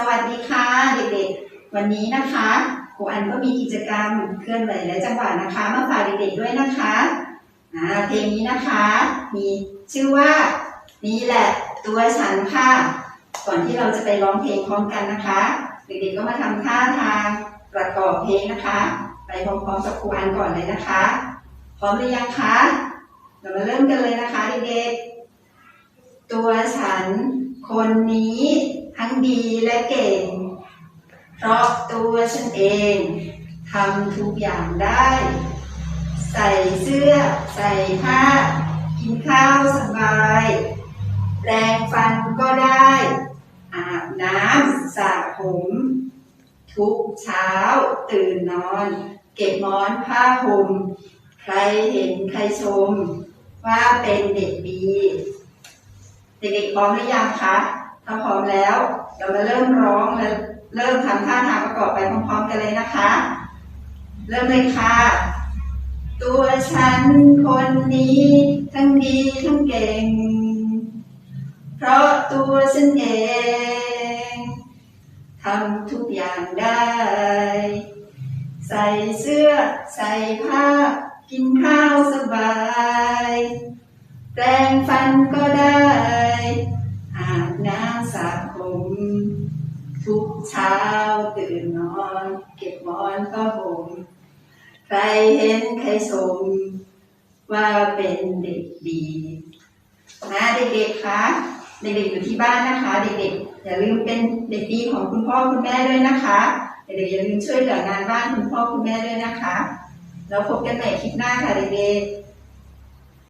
สวัสดีค่ะเด็กๆ วันนี้นะคะครูอันก็มีกิจกรรมเคลื่อนไหวและจังหวะนะคะ มาฝากเด็กๆด้วยนะคะอ่าเพลงนี้นะคะ มีชื่อว่านี่แหละตัวฉันค่ะก่อนที่เราจะไปร้องเพลงพร้อมกันนะคะ เด็กๆก็มาทำท่าทางประกอบเพลงนะคะ ไปพร้อมๆกับครูอันก่อนเลยนะคะ พร้อมหรือยังคะเรามาเริ่มกันเลยนะคะเด็กๆตัวฉันคนนี้ ดีและเก่ง เพราะตัวฉันเองทำทุกอย่างได้ ใส่เสื้อ ใส่ผ้า กินข้าวสบายแปรงฟันก็ได้ อาบน้ำสระผม ทุกเช้าตื่นนอน เก็บหมอนผ้าห่มใครเห็นใครชมว่าเป็นเด็กดี เด็กๆพร้อมหรือยังคะ ถ้าพร้อมแล้ว เรามาเริ่มร้องและเริ่มทำท่าทางประกอบไปพร้อมๆกันเลยนะคะ เริ่มเลยค่ะ ตัวฉันคนนี้ทั้งดีทั้งเก่ง เพราะตัวฉันเองทำทุกอย่างได้ ใส่เสื้อใส่ผ้ากินข้าวสบาย แปรงฟันก็ได้ เช้าตื่นนอน เก็บหมอนก็ห่มใครเห็นใครชมว่าเป็นเด็กดีนะเด็กๆคะเด็กๆอยู่ที่บ้านนะคะ เด็กๆอย่าลืมเป็นเด็กดีของคุณพ่อคุณแม่ด้วยนะคะเด็กๆอย่าลืมช่วยเหลืองานบ้านคุณพ่อคุณแม่ด้วยนะคะเราพบกันใหม่คลิปหน้าค่ะเด็กๆ